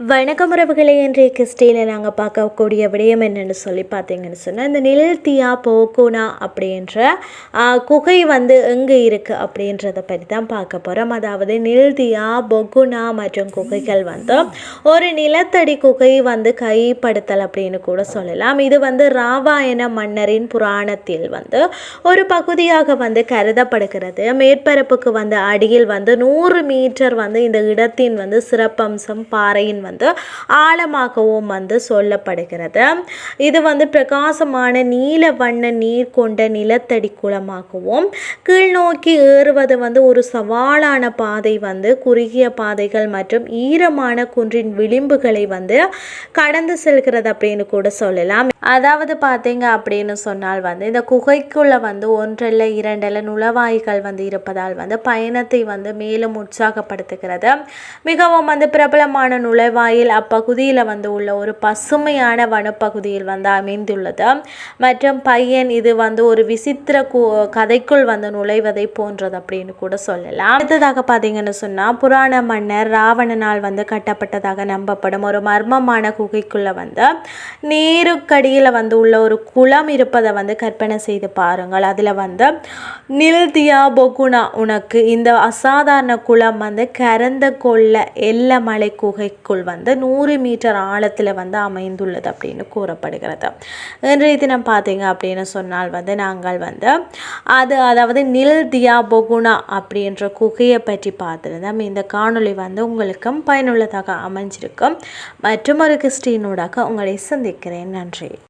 வணக்கம் உறவுகளே இன்றைய கிறிஸ்டியில் நாங்கள் பார்க்கக்கூடிய விடயம் என்னென்னு சொல்லி பார்த்தீங்கன்னு சொன்னால் இந்த நிழல்தியா போகோனா அப்படின்ற குகை வந்து எங்கே இருக்குது அப்படின்றத பற்றி தான் பார்க்க போகிறோம் அதாவது நிழல்தியா பொகுனா மற்றும் குகைகள் வந்து ஒரு நிலத்தடி குகை வந்து கைப்படுத்தல் அப்படின்னு கூட சொல்லலாம். இது வந்து ராவாயண மன்னரின் புராணத்தில் வந்து ஒரு பகுதியாக வந்து கருதப்படுகிறது. மேற்பரப்புக்கு வந்து அடியில் வந்து நூறு மீட்டர் வந்து இந்த இடத்தின் வந்து சிறப்பம்சம் பாறையின் வந்து ஆழமாகவும் வந்து சொல்லப்படுகிறது. இது வந்து பிரகாசமான நீல வண்ண நீர் கொண்ட நிலத்தடி குளமாகவும் கீழ்நோக்கி ஏறுவது வந்து ஒரு சவாலான பாதை வந்து குறுகிய பாதைகள் மற்றும் ஈரமான குன்றின் விளிம்புகளை வந்து கடந்து செல்கிறது அப்படின்னு கூட சொல்லலாம். அதாவது பார்த்தீங்க அப்படின்னு சொன்னால் வந்து இந்த குகைக்குள்ளே வந்து ஒன்றல்ல இரண்டல்ல நுழைவாய்கள் வந்து இருப்பதால் வந்து பயணத்தை வந்து மேலும் உற்சாகப்படுத்துகிறது. மிகவும் வந்து பிரபலமான நுழைவாயில் அப்பகுதியில் வந்து உள்ள ஒரு பசுமையான வனப்பகுதியில் வந்து அமைந்துள்ளது. மற்றும் பையன் இது வந்து ஒரு விசித்திர கதைக்குள் வந்து நுழைவதை போன்றது அப்படின்னு கூட சொல்லலாம். அடுத்ததாக பார்த்தீங்கன்னு சொன்னால் புராண மன்னர் ராவணனால் வந்து கட்டப்பட்டதாக நம்பப்படும் ஒரு மர்மமான குகைக்குள்ளே வந்து கீழே வந்து உள்ள ஒரு குளம் இருப்பதை வந்து கற்பனை செய்து பாருங்கள். அதில் வந்து நில்தியா பொகுனா உனக்கு இந்த அசாதாரண குளம் வந்து கரந்த கொள்ள எல்லமலை குகைக்குள் வந்து நூறு மீட்டர் ஆழத்தில் வந்து அமைந்துள்ளது அப்படின்னு கூறப்படுகிறது. இன்றைய தினம் பார்த்தீங்க அப்படின்னு சொன்னால் வந்து நாங்கள் வந்து அது அதாவது நில்தியா பொகுனா அப்படின்ற குகையை பற்றி பார்த்துருந்தோம். இந்த காணொளி வந்து உங்களுக்கும் பயனுள்ளதாக அமைஞ்சிருக்கும். மற்றும் ஒரு கிறிஸ்டினூடாக உங்களை சந்திக்கிறேன். நன்றி.